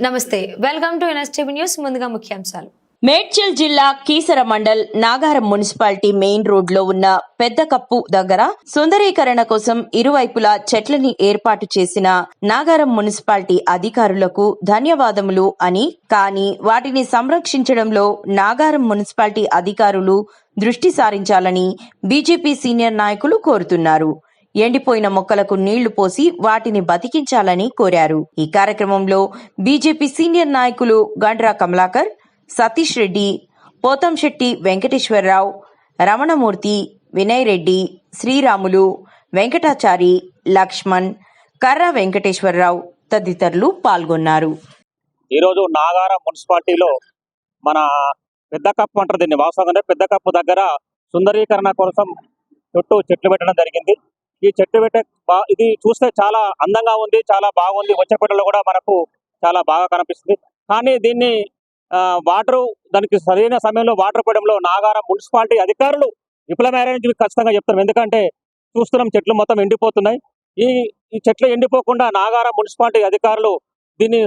నమస్తే welcome to NSTV news ముందుగా ముఖ్యాంశాలు. మేడ్చల్ జిల్లా కీసర మండల్ నాగారం మున్సిపాలిటీ మెయిన్ రోడ్లో ఉన్న పెద్ద కప్పు దగ్గర సుందరీకరణ కోసం ఇరువైపులా చెట్లని ఏర్పాటు చేసిన నాగారం మున్సిపాలిటీ అధికారులకు ధన్యవాదములు అని కానీ వాటిని సంరక్షించడంలో నాగారం మున్సిపాలిటీ అధికారులు దృష్టి సారించాలని బీజేపీ సీనియర్ నాయకులు కోరుతున్నారు. ఎండిపోయిన మొక్కలకు నీళ్ళు పోసి వాటిని బతికించాలని కోరారు. ఈ కార్యక్రమంలో బీజేపీ సీనియర్ నాయకులు గండ్రా కమలాకర్ సతీష్ రెడ్డి పోతంశెట్టి వెంకటేశ్వరరావు రమణమూర్తి వినయ్ రెడ్డి శ్రీరాములు వెంకటాచారి లక్ష్మణ్ కర్ర వెంకటేశ్వరరావు తదితరులు పాల్గొన్నారు. ఈరోజు నాగారా మున్సిపాలిటీలో మన పెద్ద కప్పు అంటారు దీన్ని. వాస్తవంగా పెద్ద కప్పు దగ్గర సుందరీకరణ కోసం చుట్టూ చెట్లు పెట్టడం జరిగింది. ఈ చెట్టు పెట్టే ఇది చూస్తే చాలా అందంగా ఉంది చాలా బాగుంది. వచ్చేపేటలో కూడా మనకు చాలా బాగా కనిపిస్తుంది. కానీ దీన్ని వాటర్ దానికి సరైన సమయంలో వాటర్ పోయడంలో నాగారం మున్సిపాలిటీ అధికారులు విఫలమయ్యారని చెప్పి ఖచ్చితంగా చెప్తారు. ఎందుకంటే చూస్తున్నాం చెట్లు మొత్తం ఎండిపోతున్నాయి. ఈ ఈ చెట్లు ఎండిపోకుండా నాగారం మున్సిపాలిటీ అధికారులు దీన్ని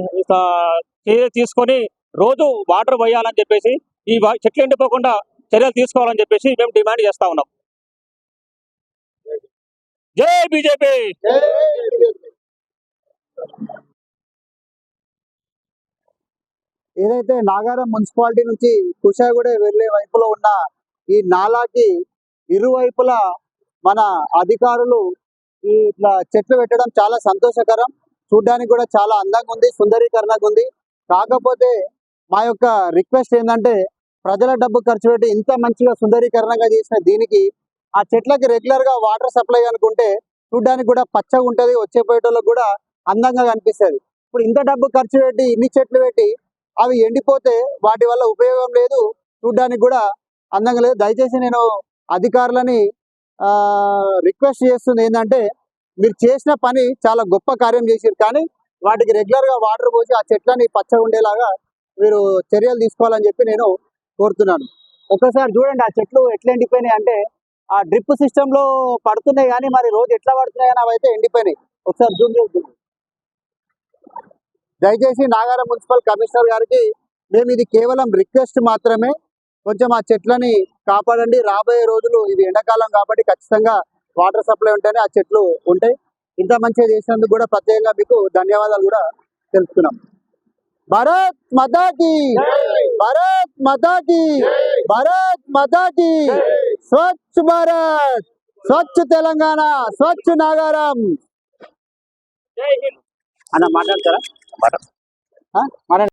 చర్య తీసుకొని రోజు వాటర్ పోయాలని చెప్పేసి ఈ చెట్లు ఎండిపోకుండా చర్యలు తీసుకోవాలని చెప్పేసి మేము డిమాండ్ చేస్తా ఉన్నాం. జై బీజేపీ. ఏదైతే నాగారం మున్సిపాలిటీ నుంచి కుషాగూడ వెళ్ళే వైపులో ఉన్న ఈ నాలాకి ఇరువైపులా మన అధికారులు ఇట్లా చెట్లు పెట్టడం చాలా సంతోషకరం. చూడ్డానికి కూడా చాలా అందంగా ఉంది సుందరీకరణగా ఉంది. కాకపోతే మా యొక్క రిక్వెస్ట్ ఏంటంటే ప్రజల డబ్బు ఖర్చు పెట్టి ఇంత మంచిగా సుందరీకరణగా చేసిన దీనికి ఆ చెట్లకి రెగ్యులర్గా వాటర్ సప్లై అనుకుంటే చూడ్డానికి కూడా పచ్చగా ఉంటది వచ్చే పోయేటోళ్ళకి కూడా అందంగా కనిపిస్తది. ఇప్పుడు ఇంత డబ్బు ఖర్చు పెట్టి ఇన్ని చెట్లు పెట్టి అవి ఎండిపోతే వాటి వల్ల ఉపయోగం లేదు చూడ్డానికి కూడా అందంగా లేదు. దయచేసి నేను అధికారులని రిక్వెస్ట్ చేస్తుంది ఏంటంటే మీరు చేసిన పని చాలా గొప్ప కార్యం చేసారు కానీ వాటికి రెగ్యులర్గా వాటర్ పోసి ఆ చెట్లని పచ్చగా ఉండేలాగా మీరు చర్యలు తీసుకోవాలని చెప్పి నేను కోరుతున్నాను. ఒకసారి చూడండి ఆ చెట్లు ఎట్లా ఎండిపోయినాయి అంటే ఆ డ్రిప్ సిస్టమ్లో పడుతున్నాయి కానీ మరి రోజు ఎట్లా పడుతున్నాయి అని అవి అయితే ఎండిపోయినాయి. ఒకసారి జూమ్ చేద్దాం దయచేసి నాగారం మున్సిపల్ కమిషనర్ గారికి మేము ఇది కేవలం రిక్వెస్ట్ మాత్రమే. కొంచెం ఆ చెట్లని కాపాడండి. రాబోయే రోజులు ఇది ఎండాకాలం కాబట్టి ఖచ్చితంగా వాటర్ సప్లై ఉంటేనే ఆ చెట్లు ఉంటాయి. ఇంత మంచిగా చేసినందుకు కూడా ప్రత్యేకంగా మీకు ధన్యవాదాలు కూడా తెలుపుతున్నాం. భారత్ మతాకి! భారత్ మతాకి! భారత్ మతాకి! స్వచ్ఛ భారత్ స్వచ్ఛ తెలంగాణ స్వచ్ఛ నాగారం. అన్న మాట్లాడతారా? మాట్లాడ.